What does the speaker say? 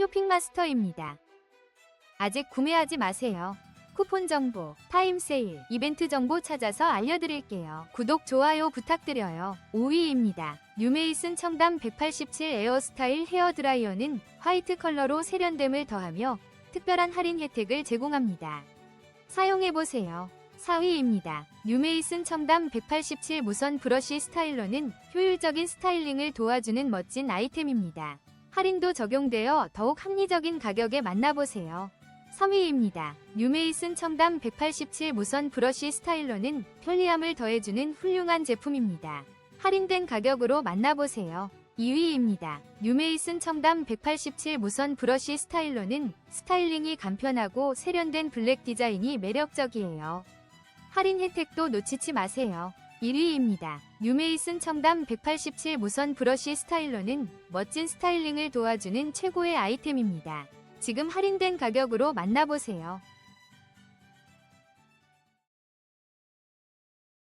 쇼핑마스터입니다. 아직 구매하지 마세요. 쿠폰 정보, 타임 세일, 이벤트 정보 찾아서 알려드릴게요. 구독, 좋아요 부탁드려요. 5위입니다. 뉴메이슨 첨단 187 에어스타일 헤어드라이어는 화이트 컬러로 세련됨을 더하며 특별한 할인 혜택을 제공합니다. 사용해보세요. 4위입니다. 뉴메이슨 첨단 187 무선 브러쉬 스타일러는 효율적인 스타일링을 도와주는 멋진 아이템입니다. 할인도 적용되어 더욱 합리적인 가격에 만나보세요. 3위입니다. 뉴메이슨 첨단 187 무선 브러쉬 스타일러는 편리함을 더해주는 훌륭한 제품입니다. 할인된 가격으로 만나보세요. 2위입니다. 뉴메이슨 첨단 187 무선 브러쉬 스타일러는 스타일링이 간편하고 세련된 블랙 디자인이 매력적이에요. 할인 혜택도 놓치지 마세요. 1위입니다. 뉴메이슨 첨단 187 무선 브러쉬 스타일러는 멋진 스타일링을 도와주는 최고의 아이템입니다. 지금 할인된 가격으로 만나보세요.